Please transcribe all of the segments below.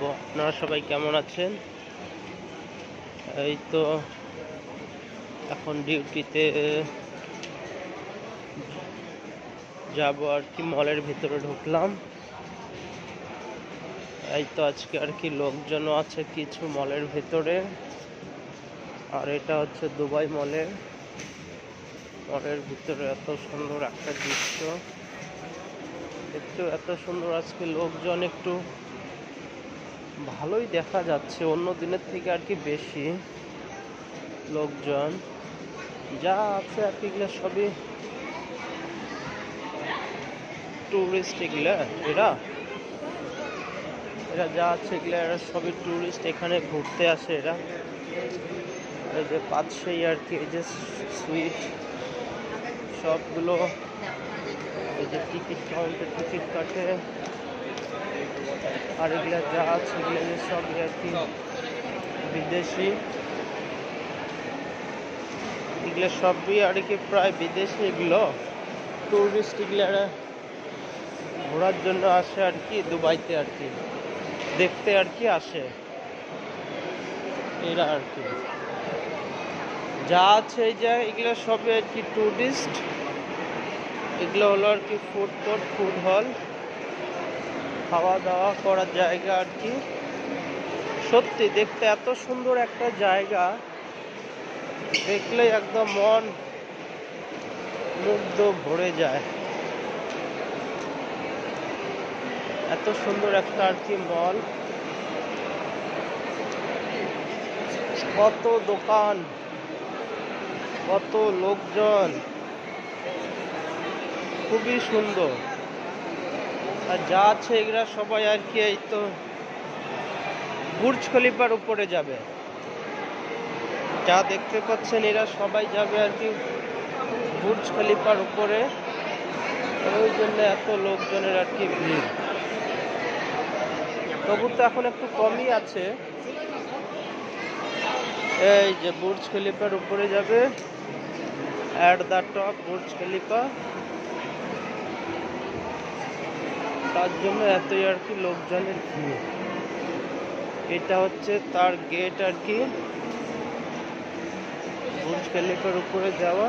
দেখাবো আপনারা সবাই কেমন আছেন? এই তো এখন ডিউটিতে যাব আর কি, মলের ভিতরে ঢুকলাম। এই তো আজকে আর কি লোকজনও আছে কিছু মলের ভিতরে। আর এটা হচ্ছে দুবাই মলের। মলের ভিতরে এত সুন্দর একটা দৃশ্য। একটু এত সুন্দর, আজকে লোকজন একটু ভালোই দেখা যাচ্ছে। অন্য দিনের থেকে আর কি বেশি লোকজন। যা আছে আর কি এগুলো সবই টুরিস্ট এগুলা, এরা? এরা যা আছে এগুলা, এরা সবই টুরিস্ট এখানে ঘুরতে আসে এরা। এই যে পাঁচশোই আর কি, এই যে সুইট সবগুলো এই যে টিকিট কাউন্টে টিকিট কাটে। আর এগুলো যা আছে, এগুলো সব কি বিদেশি। এগুলো সবই আর কি প্রায় বিদেশি এগুলো। টুরিস্ট এগুলো ঘোরার জন্য আসে আর কি, দুবাইতে আর কি। দেখতে আর কি আসে। এরা আর কি। যা আছে এই যে, এগুলো সবই আর কি টুরিস্ট এগুলো হলো আর কি ফুড কোর্ট ফুড হল খাওয়া দাওয়া করার জায়গা আর কি। সত্যি দেখতে এত সুন্দর একটা জায়গা। দেখলে একদম মন মুগ্ধ ভরে যায়। এত সুন্দর একটা আর কি মল। কত দোকান, কত লোকজন। খুবই সুন্দর। আর যা আছে এগুলা সবাই আর কি এই তো বুর্জ খলিফার উপরে যাবে। যা দেখতে পাচ্ছেন এরা সবাই যাবে আর কি বুর্জ খলিফার উপরে। ওই জন্য এত লোকজনের আর কি ভিড়। তবু তো এখন একটু কমই আছে। এই যে বুর্জ খলিফার উপরে যাবে। At the top Burj Khalifa. তার জন্য এতই আর কি লোকজনের ভিড়। এটা হচ্ছে তার গেট আর কি। বুর্জ উপরে যাওয়া।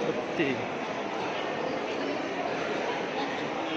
সত্যি।